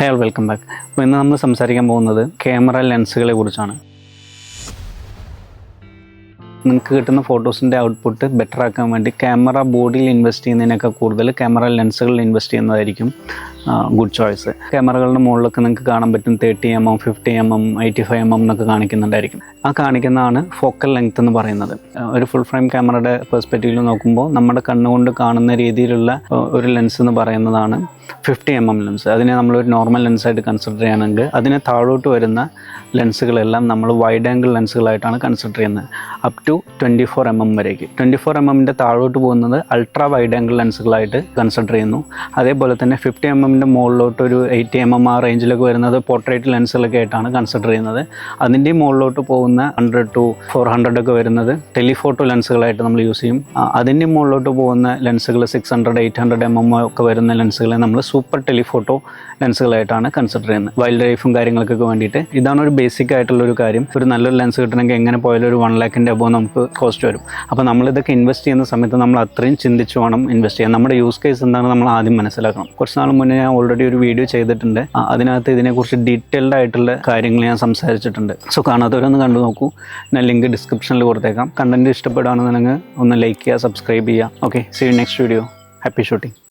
Hi all welcome back അപ്പോൾ ഇന്ന് നമ്മൾ സംസാരിക്കാൻ പോകുന്നത് ക്യാമറ ലെൻസുകളെ കുറിച്ചാണ്. നിങ്ങൾക്ക് കിട്ടുന്ന ഫോട്ടോസിന്റെ ഔട്ട്പുട്ട് ബെറ്റർ ആക്കാൻ വേണ്ടി ക്യാമറ ബോഡിയിൽ ഇൻവെസ്റ്റ് ചെയ്യുന്നതിനൊക്കെ കൂടുതൽ ക്യാമറ ലെൻസുകളിൽ ഇൻവെസ്റ്റ് ചെയ്യുന്നതായിരിക്കും. ഗുഡ് ചോയ്സ് ക്യാമറകളുടെ മുകളിലൊക്കെ നിങ്ങൾക്ക് കാണാൻ പറ്റും thirty M M fifty M M eighty five M M എന്നൊക്കെ കാണിക്കുന്നുണ്ടായിരിക്കും. ആ കാണിക്കുന്നതാണ് ഫോക്കൽ ലെങ്ത് എന്ന് പറയുന്നത്. ഒരു ഫുൾ ഫ്രെയിം ക്യാമറയുടെ പെർസ്പെക്റ്റീവിൽ നോക്കുമ്പോൾ നമ്മുടെ കണ്ണുകൊണ്ട് കാണുന്ന രീതിയിലുള്ള ഒരു ലെൻസ് എന്ന് പറയുന്നതാണ് ഫിഫ്റ്റി എം എം ലെൻസ് അതിനെ നമ്മളൊരു നോർമൽ ലെൻസായിട്ട് കൺസിഡർ ചെയ്യുകയാണെങ്കിൽ അതിനെ താഴോട്ട് വരുന്ന ലെൻസുകളെല്ലാം നമ്മൾ വൈഡ് ആംഗിൾ ലെൻസുകളായിട്ടാണ് കൺസിഡർ ചെയ്യുന്നത്. Up to twenty four M M വരേക്ക്. Twenty four M എമ്മിന്റെ താഴോട്ട് പോകുന്നത് അൾട്രാ വൈഡ് ആംഗിൾ ലെൻസുകളായിട്ട് കൺസിഡർ ചെയ്യുന്നു. അതേപോലെ തന്നെ ഫിഫ്റ്റി എം എമ്മിന്റെ മുകളിലോട്ട് ഒരു എയ്റ്റി എം എം ആ റേഞ്ചിലൊക്കെ വരുന്നത് പോർട്രേറ്റ് ലെൻസുകളൊക്കെ ആയിട്ടാണ് കൺസിഡർ ചെയ്യുന്നത്. അതിന്റെ മുകളിലോട്ട് പോകുന്ന ഹൺഡ്രഡ് ടു ഫോർ ഹൺഡ്രഡ് ഒക്കെ വരുന്നത് ടെലിഫോട്ടോ ലെൻസുകളായിട്ട് നമ്മൾ യൂസ് ചെയ്യും. അതിന്റെ മുകളിലോട്ട് പോകുന്ന ലെൻസുകൾ six hundred eight hundred M M ഒക്കെ വരുന്ന ലെൻസുകളെ നമ്മൾ സൂപ്പർ ടെലിഫോട്ടോ ലെൻസുകളായിട്ടാണ് കൺസിഡർ ചെയ്യുന്നത്. വൈൽഡ് ലൈഫും കാര്യങ്ങൾക്കൊക്കെ വേണ്ടിയിട്ട്. ഇതാണ് ഒരു ബേസിക് ആയിട്ടുള്ള ഒരു കാര്യം. ഒരു നല്ലൊരു ലെൻസ് കിട്ടണമെങ്കിൽ എങ്ങനെ പോയാലും ഒരു വൺ ലാക്കിന്റെ അബോ നമുക്ക് കോസ്റ്റ് വരും. അപ്പോൾ നമ്മളിതൊക്കെ ഇൻവെസ്റ്റ് ചെയ്യുന്ന സമയത്ത് നമ്മൾ അത്രയും ചിന്തിച്ചു വേണം ഇൻവെസ്റ്റ് ചെയ്യാൻ. നമ്മുടെ യൂസ് കേസ് എന്താണ് നമ്മൾ ആദ്യം മനസ്സിലാക്കണം. കുറച്ച് നാൾ മുന്നേ ഞാൻ ഓൾറെഡി ഒരു വീഡിയോ ചെയ്തിട്ടുണ്ട്. അതിനകത്ത് ഇതിനെക്കുറിച്ച് ഡീറ്റെയിൽഡ് ആയിട്ടുള്ള കാര്യങ്ങൾ ഞാൻ സംസാരിച്ചിട്ടുണ്ട്. സോ കാണാത്തവരൊന്ന് കണ്ടു നോക്കൂ. ഞാൻ ലിങ്ക് ഡിസ്ക്രിപ്ഷനിൽ കൊടുത്തേക്കാം. കണ്ടന്റ് ഇഷ്ടപ്പെടുകയാണെന്നുണ്ടെങ്കിൽ ഒന്ന് ലൈക്ക് ചെയ്യുക സബ്സ്ക്രൈബ് ചെയ്യുക. Okay see next video happy shooting